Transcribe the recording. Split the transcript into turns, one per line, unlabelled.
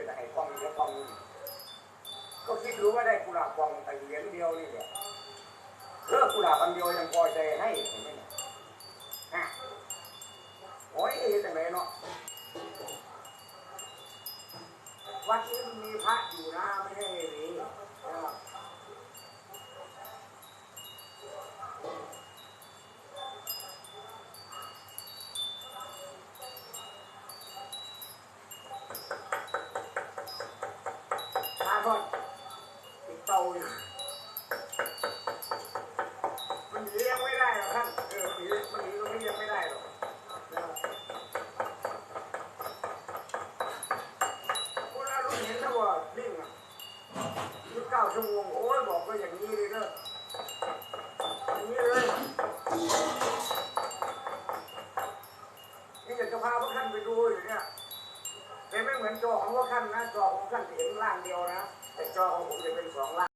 เป็นไอ้กองเดียกองก็คิดรู้ว่าได้กุหลาบกองแต่เหรียญเดียวนี่แหละเลิกกุหลาบอันเดียวยังพอใจให้เห็ไหมเนี่ยฮะโอ้ยแต่ไหนเนาะวัดนี้มีพระอยู่นะ ก่อนติดเตาอยู่มันหนียังไม่ได้หรอกท่านเออหนีมันหนีตรงนี้ยังไม่ได้หรอกครับคนรู้เห็นนะว่าลิงอะยี่สิบเก้าชั่วโมงโอ้ยบอกก็อย่างนี้เลยเนอะอย่างนี้เลยนี่อยากจะพาพวกท่านไปดูอยู่เนี่ย แต่ไม่เหมือนจอของว่าขั้นนะจอของขั้นเห็นล่างเดียวนะแต่จอของผมจะเป็นสองล่าง